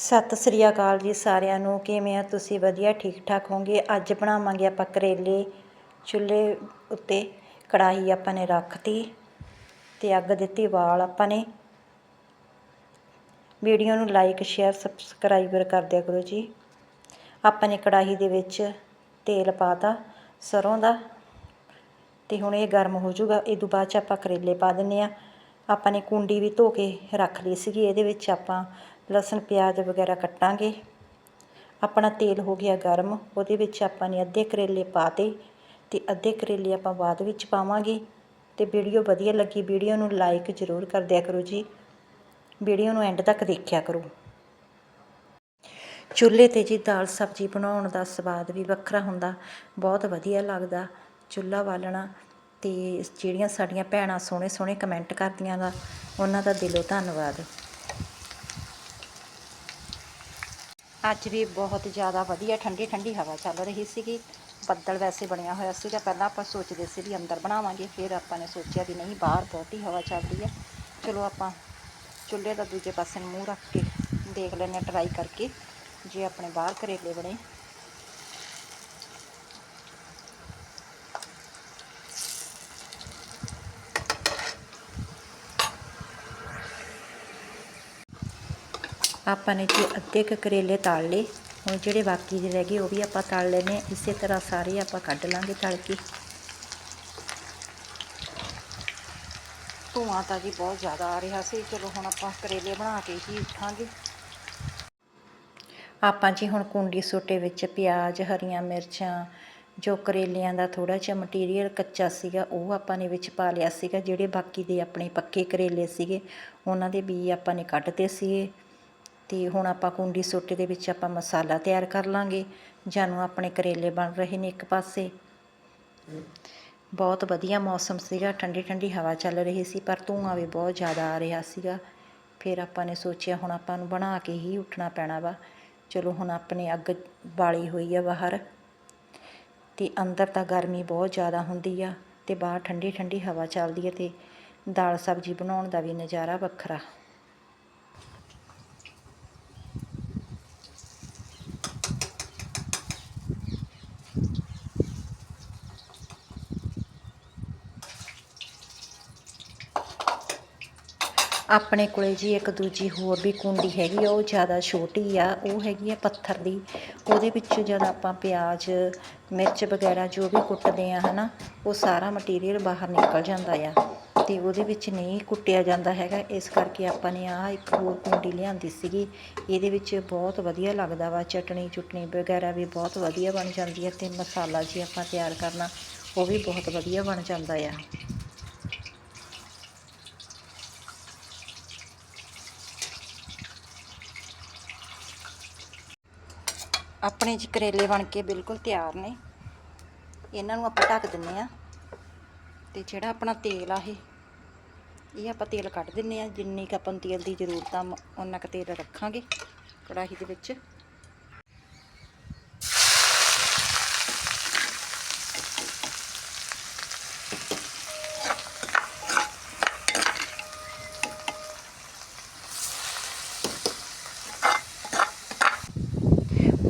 ਸਤਿ ਸ੍ਰੀ ਅਕਾਲ ਜੀ ਸਾਰਿਆਂ ਨੂੰ। ਕਿਵੇਂ ਆ ਤੁਸੀਂ? ਵਧੀਆ, ਠੀਕ ਠਾਕ ਹੋਗੇ ਅੱਜ ਬਣਾਵਾਂਗੇ ਆਪਾਂ ਕਰੇਲੇ ਚੁੱਲ੍ਹੇ ਉੱਤੇ ਕੜਾਹੀ ਆਪਾਂ ਨੇ ਰੱਖਤੀ ਤੇ ਅੱਗ ਦਿੱਤੀ ਵਾਲ ਆਪਾਂ ਨੇ। ਵੀਡੀਓ ਨੂੰ ਲਾਈਕ, ਸ਼ੇਅਰ, ਸਬਸਕ੍ਰਾਈਬਰ ਕਰ ਦਿਆ ਕਰੋ ਜੀ। ਆਪਾਂ ਨੇ ਕੜਾਹੀ ਦੇ ਵਿੱਚ ਤੇਲ ਪਾਤਾ ਸਰੋਂ ਦਾ ਤੇ ਹੁਣ ਇਹ ਗਰਮ ਹੋ ਜਾਊਗਾ। ਇਹ ਤੋਂ ਬਾਅਦ ਚ ਆਪਾਂ ਕਰੇਲੇ ਪਾ ਦਿੰਨੇ ਆ। ਆਪਾਂ ਨੇ ਕੁੰਡੀ ਵੀ ਧੋ ਕੇ ਰੱਖ ਲਈ ਸੀਗੀ। ਇਹਦੇ ਵਿੱਚ ਆਪਾਂ ਲਸਣ, ਪਿਆਜ਼ ਵਗੈਰਾ ਕੱਟਾਂਗੇ। ਆਪਣਾ ਤੇਲ ਹੋ ਗਿਆ ਗਰਮ, ਉਹਦੇ ਵਿੱਚ ਆਪਾਂ ਨੇ ਅੱਧੇ ਕਰੇਲੇ ਪਾਤੇ ਅਤੇ ਅੱਧੇ ਕਰੇਲੇ ਆਪਾਂ ਬਾਅਦ ਵਿੱਚ ਪਾਵਾਂਗੇ। ਅਤੇ ਵੀਡੀਓ ਵਧੀਆ ਲੱਗੀ, ਵੀਡੀਓ ਨੂੰ ਲਾਈਕ ਜ਼ਰੂਰ ਕਰ ਦਿਆ ਕਰੋ ਜੀ। ਵੀਡੀਓ ਨੂੰ ਐਂਡ ਤੱਕ ਦੇਖਿਆ ਕਰੋ। ਚੁੱਲ੍ਹੇ 'ਤੇ ਜੀ ਦਾਲ ਸਬਜ਼ੀ ਬਣਾਉਣ ਦਾ ਸਵਾਦ ਵੀ ਵੱਖਰਾ ਹੁੰਦਾ, ਬਹੁਤ ਵਧੀਆ ਲੱਗਦਾ। ਚੁੱਲ੍ਹਾ ਬਾਲਣਾ ਅਤੇ ਜਿਹੜੀਆਂ ਸਾਡੀਆਂ ਭੈਣਾਂ ਸੋਹਣੇ ਸੋਹਣੇ ਕਮੈਂਟ ਕਰਦੀਆਂ ਦਾ ਉਹਨਾਂ ਦਾ ਦਿਲੋਂ ਧੰਨਵਾਦ। ਅੱਜ ਵੀ ਬਹੁਤ ਜ਼ਿਆਦਾ ਵਧੀਆ, ਠੰਡੀ ਠੰਡੀ ਹਵਾ ਚੱਲ ਰਹੀ ਸੀਗੀ। ਬੱਦਲ ਵੈਸੇ ਬਣਿਆ ਹੋਇਆ ਸੀਗਾ। ਪਹਿਲਾਂ ਆਪਾਂ ਸੋਚਦੇ ਸੀ ਵੀ ਅੰਦਰ ਬਣਾਵਾਂਗੇ, ਫਿਰ ਆਪਾਂ ਨੇ ਸੋਚਿਆ ਵੀ ਨਹੀਂ, ਬਾਹਰ ਬਹੁਤੀ ਹਵਾ ਚੱਲਦੀ ਹੈ। ਚਲੋ ਆਪਾਂ ਚੁੱਲ੍ਹੇ ਦਾ ਦੂਜੇ ਪਾਸੇ ਨੂੰ ਮੂੰਹ ਰੱਖ ਕੇ ਦੇਖ ਲੈਂਦੇ ਹਾਂ ਟਰਾਈ ਕਰਕੇ। ਜੇ ਆਪਣੇ ਬਾਹਰ ਕਰੇਲੇ ਬਣੇ ਆਪਾਂ ਨੇ ਜੀ ਅੱਧੇ ਕੁ ਕਰੇਲੇ ਤਲ ਲਏ। ਹੁਣ ਜਿਹੜੇ ਬਾਕੀ ਦੇ ਰਹਿ ਗਏ ਉਹ ਵੀ ਆਪਾਂ ਤਲ ਲੈਨੇ ਇਸੇ ਤਰ੍ਹਾਂ ਸਾਰੇ ਆਪਾਂ ਕੱਢ ਲਾਂਗੇ ਤਲ ਕੇ ਧੂਆਂ ਤਾਂ ਜੀ ਬਹੁਤ ਜ਼ਿਆਦਾ ਆ ਰਿਹਾ ਸੀ। ਚਲੋ ਹੁਣ ਆਪਾਂ ਕਰੇਲੇ ਬਣਾ ਕੇ ਹੀ ਉਠਾਂਗੇ। ਆਪਾਂ ਜੀ ਹੁਣ ਕੁੰਡੀ ਸੋਟੇ ਵਿੱਚ ਪਿਆਜ਼ ਹਰੀਆਂ ਮਿਰਚਾਂ ਜੋ ਕਰੇਲਿਆਂ ਦਾ ਥੋੜਾ ਜਿਹਾ ਮਟੀਰੀਅਲ ਕੱਚਾ ਸੀਗਾ ਉਹ ਆਪਾਂ ਨੇ ਵਿੱਚ ਪਾ ਲਿਆ ਸੀਗਾ। ਜਿਹੜੇ ਬਾਕੀ ਦੇ ਆਪਣੇ ਪੱਕੇ ਕਰੇਲੇ ਸੀਗੇ ਉਹਨਾਂ ਦੇ ਬੀ ਆਪਾਂ ਨੇ ਕੱਢਦੇ ਸੀਗੇ। ਅਤੇ ਹੁਣ ਆਪਾਂ ਕੁੰਡੀ ਸੋਟੇ ਦੇ ਵਿੱਚ ਆਪਾਂ ਮਸਾਲਾ ਤਿਆਰ ਕਰ ਲਾਂਗੇ। ਜਾਨੂੰ ਆਪਣੇ ਕਰੇਲੇ ਬਣ ਰਹੇ ਨੇ ਇੱਕ ਪਾਸੇ। ਬਹੁਤ ਵਧੀਆ ਮੌਸਮ ਸੀਗਾ ਠੰਡੀ ਠੰਡੀ ਹਵਾ ਚੱਲ ਰਹੀ ਸੀ, ਪਰ ਧੂਆਂ ਵੀ ਬਹੁਤ ਜ਼ਿਆਦਾ ਆ ਰਿਹਾ ਸੀਗਾ। ਫਿਰ ਆਪਾਂ ਨੇ ਸੋਚਿਆ ਹੁਣ ਆਪਾਂ ਨੂੰ ਬਣਾ ਕੇ ਹੀ ਉੱਠਣਾ ਪੈਣਾ ਵਾ। ਚਲੋ ਹੁਣ ਆਪਣੇ ਅੱਗ ਬਾਲੀ ਹੋਈ ਆ ਬਾਹਰ। ਤੇ ਅੰਦਰ ਤਾਂ ਗਰਮੀ ਬਹੁਤ ਜ਼ਿਆਦਾ ਹੁੰਦੀ ਆ ਤੇ ਬਾਹਰ ਠੰਡੀ ਠੰਡੀ ਹਵਾ ਚੱਲਦੀ ਹੈ ਤੇ ਦਾਲ ਸਬਜ਼ੀ ਬਣਾਉਣ ਦਾ ਵੀ ਨਜ਼ਾਰਾ ਵੱਖਰਾ। ਆਪਣੇ ਕੋਲੇ ਜੀ ਇੱਕ ਦੂਜੀ ਹੋਰ ਵੀ ਕੁੰਡੀ ਹੈਗੀ ਆ, ਉਹ ਜ਼ਿਆਦਾ ਛੋਟੀ ਆ, ਉਹ ਹੈਗੀ ਆ ਪੱਥਰ ਦੀ। ਉਹਦੇ ਵਿੱਚ ਜਦ ਆਪਾਂ ਪਿਆਜ਼, ਮਿਰਚ ਵਗੈਰਾ ਜੋ ਵੀ ਕੁੱਟਦੇ ਆ ਹਨਾ, ਉਹ ਸਾਰਾ ਮਟੀਰੀਅਲ ਬਾਹਰ ਨਿਕਲ ਜਾਂਦਾ ਆ ਤੇ ਉਹਦੇ ਵਿੱਚ ਨਹੀਂ ਕੁੱਟਿਆ ਜਾਂਦਾ ਹੈਗਾ। ਇਸ ਕਰਕੇ ਆਪਾਂ ਨੇ ਆ ਇੱਕ ਹੋਰ ਕੁੰਡੀ ਲਿਆਂਦੀ ਸੀਗੀ। ਇਹਦੇ ਵਿੱਚ ਬਹੁਤ ਵਧੀਆ ਲੱਗਦਾ ਵਾ, ਚਟਣੀ ਚੁਟਣੀ ਵਗੈਰਾ ਵੀ ਬਹੁਤ ਵਧੀਆ ਬਣ ਜਾਂਦੀ ਹੈ ਤੇ ਮਸਾਲਾ ਜੀ ਆਪਾਂ ਤਿਆਰ ਕਰਨਾ, ਉਹ ਵੀ ਬਹੁਤ ਵਧੀਆ ਬਣ ਜਾਂਦਾ ਆ। ਆਪਣੇ ਜੀ ਕਰੇਲੇ ਬਣ ਕੇ ਬਿਲਕੁਲ ਤਿਆਰ ਨੇ। ਇਹਨਾਂ ਨੂੰ ਆਪਾਂ ਢੱਕ ਦਿੰਨੇ ਆ ਤੇ ਜਿਹੜਾ ਆਪਣਾ ਤੇਲ ਆ ਇਹ ਇਹ ਆਪਾਂ ਤੇਲ ਕੱਢ ਦਿੰਨੇ ਆ। ਜਿੰਨੀ ਕੁ ਆਪਾਂ ਨੂੰ ਤੇਲ ਦੀ ਜ਼ਰੂਰਤ ਆ ਉਹਨਾਂ ਕੁ ਤੇਲ ਰੱਖਾਂਗੇ ਕੜਾਹੀ ਦੇ ਵਿੱਚ।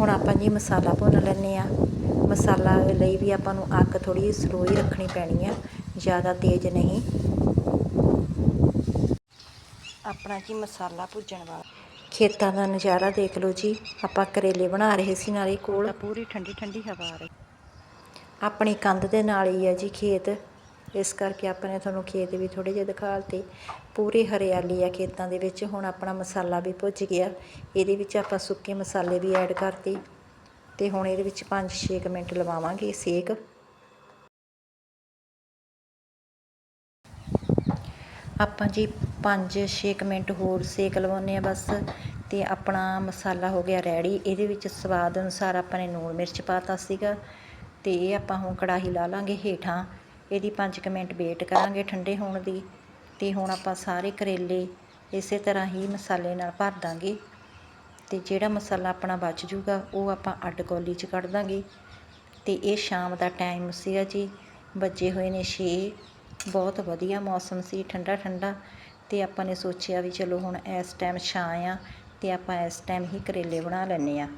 ਹੁਣ ਆਪਾਂ ਜੀ ਮਸਾਲਾ ਭੁੰਨ ਲੈਂਦੇ ਆ ਮਸਾਲਾ ਲਈ ਵੀ ਆਪਾਂ ਨੂੰ ਅੱਗ ਥੋੜੀ ਸਲੋ ਹੀ ਰੱਖਣੀ ਪੈਣੀ ਆ ਜ਼ਿਆਦਾ ਤੇਜ਼ ਨਹੀਂ। ਆਪਣਾ ਜੀ ਮਸਾਲਾ ਭੁੱਜਣ ਵਾਲਾ। ਖੇਤਾਂ ਦਾ ਨਜ਼ਾਰਾ ਦੇਖ ਲਓ ਜੀ। ਆਪਾਂ ਕਰੇਲੇ ਬਣਾ ਰਹੇ ਸੀ ਨਾਲੇ ਕੋਲ। ਪੂਰੀ ਠੰਡੀ ਠੰਡੀ ਹਵਾ ਆ ਰਹੀ। ਆਪਣੀ ਕੰਧ ਦੇ ਨਾਲ ਹੀ ਆ ਜੀ ਖੇਤ। ਇਸ ਕਰਕੇ ਆਪਾਂ ਨੇ ਤੁਹਾਨੂੰ ਖੇਤ ਵੀ ਥੋੜੇ ਜਿਹਾ ਦਿਖਾਲਤੇ ਪੂਰੀ ਹਰਿਆਲੀ ਆ ਖੇਤਾਂ ਦੇ ਵਿੱਚ। ਹੁਣ ਆਪਣਾ ਮਸਾਲਾ ਵੀ ਭੁੱਜ ਗਿਆ। ਇਹਦੇ ਵਿੱਚ ਆਪਾਂ ਸੁੱਕੇ ਮਸਾਲੇ ਵੀ ਐਡ ਕਰਤੇ। ਤੇ ਹੁਣ ਇਹਦੇ ਵਿੱਚ 5-6 ਮਿੰਟ ਲਵਾਵਾਂਗੇ ਸੇਕ। ਆਪਾਂ ਜੀ 5-6 ਮਿੰਟ ਹੋਰ ਸੇਕ ਲਵਾਉਨੇ ਆ ਬਸ। ਤੇ ਆਪਣਾ ਮਸਾਲਾ ਹੋ ਗਿਆ ਰੈਡੀ। ਇਹਦੇ ਵਿੱਚ ਸਵਾਦ ਅਨੁਸਾਰ ਆਪਾਂ ਨੇ ਲੂਣ ਮਿਰਚ ਪਾਤਾ ਸੀਗਾ। ਤੇ ਇਹ ਆਪਾਂ ਹੁਣ ਕੜਾਹੀ ਲਾ ਲਾਂਗੇ ਹੇਠਾਂ। ਇਹਦੀ 5 ਮਿੰਟ ਵੇਟ ਕਰਾਂਗੇ ਠੰਡੇ ਹੋਣ ਦੀ ਤੇ ਹੁਣ ਆਪਾਂ ਸਾਰੇ ਕਰੇਲੇ ਇਸੇ ਤਰ੍ਹਾਂ ਹੀ ਮਸਾਲੇ ਨਾਲ ਭਰ ਦਾਂਗੇ ਤੇ ਜਿਹੜਾ ਮਸਾਲਾ ਆਪਣਾ ਬਚ ਜੂਗਾ ਉਹ ਆਪਾਂ ਅੱਡ ਕੌਲੀ 'ਚ ਕੱਢ ਦਾਂਗੇ ਤੇ ਇਹ ਸ਼ਾਮ ਦਾ ਟਾਈਮ ਸੀਗਾ ਜੀ ਵੱਜੇ ਹੋਏ ਨੇ 6 ਬਹੁਤ ਵਧੀਆ ਮੌਸਮ ਸੀ, ਠੰਡਾ ਠੰਡਾ ਤੇ ਆਪਾਂ ਨੇ ਸੋਚਿਆ ਵੀ ਚਲੋ ਹੁਣ ਇਸ ਟਾਈਮ ਛਾਂ ਆ ਤੇ ਆਪਾਂ ਇਸ ਟਾਈਮ ਹੀ ਕਰੇਲੇ ਬਣਾ ਲੈਂਦੇ ਆ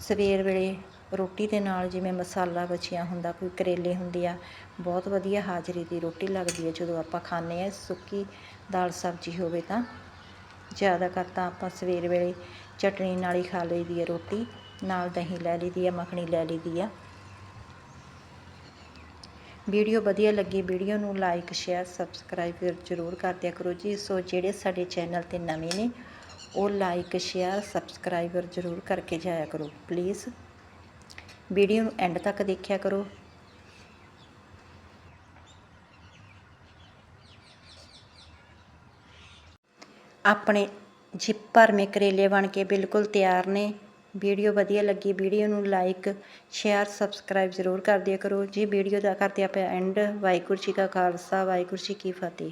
ਸਵੇਰ ਵੇਲੇ ਰੋਟੀ ਦੇ ਨਾਲ ਜਿਵੇਂ ਮਸਾਲਾ ਬਚਿਆ ਹੁੰਦਾ, ਕੋਈ ਕਰੇਲੇ ਹੁੰਦੇ ਆ, ਬਹੁਤ ਵਧੀਆ ਹਾਜ਼ਰੀ ਦੀ ਰੋਟੀ ਲੱਗਦੀ ਹੈ। ਜਦੋਂ ਆਪਾਂ ਖਾਂਦੇ ਆ ਸੁੱਕੀ ਦਾਲ ਸਬਜ਼ੀ ਹੋਵੇ ਤਾਂ ਜ਼ਿਆਦਾਤਰ ਤਾਂ ਆਪਾਂ ਸਵੇਰ ਵੇਲੇ ਚਟਣੀ ਨਾਲ ਹੀ ਖਾ ਲਈਦੀ ਹੈ ਰੋਟੀ, ਨਾਲ ਦਹੀਂ ਲੈ ਲਈਦੀ ਆ ਮੱਖਣੀ ਲੈ ਲਈਦੀ ਆ ਵੀਡੀਓ ਵਧੀਆ ਲੱਗੀ, ਵੀਡੀਓ ਨੂੰ ਲਾਈਕ, ਸ਼ੇਅਰ, ਸਬਸਕ੍ਰਾਈਬ ਜ਼ਰੂਰ ਕਰ ਦਿਆ ਕਰੋ ਜੀ। ਸੋ ਜਿਹੜੇ ਸਾਡੇ ਚੈਨਲ ਤੇ ਨਵੇਂ ਨੇ, ਉਹ ਲਾਈਕ, ਸ਼ੇਅਰ ਸਬਸਕ੍ਰਾਈਬਰ ਜ਼ਰੂਰ ਕਰਕੇ ਜਾਇਆ ਕਰੋ, ਪਲੀਜ਼। ਵੀਡੀਓ ਨੂੰ ਐਂਡ ਤੱਕ ਦੇਖਿਆ ਕਰੋ। ਆਪਣੇ ਜੀ ਭਰਵੇਂ ਕਰੇਲੇ ਬਣ ਕੇ ਬਿਲਕੁਲ ਤਿਆਰ ਨੇ। ਵੀਡੀਓ ਵਧੀਆ ਲੱਗੀ, ਵੀਡੀਓ ਨੂੰ ਲਾਈਕ ਸ਼ੇਅਰ ਸਬਸਕ੍ਰਾਈਬ ਜ਼ਰੂਰ ਕਰ ਦਿਆ ਕਰੋ। ਜੀ ਵੀਡੀਓ ਦਾ ਕਰਦੇ ਆਪਾਂ ਐਂਡ ਵਾਹਿਗੁਰੂ ਜੀ ਕਾ ਖਾਲਸਾ, ਵਾਹਿਗੁਰੂ ਜੀ ਕੀ ਫਤਿਹ।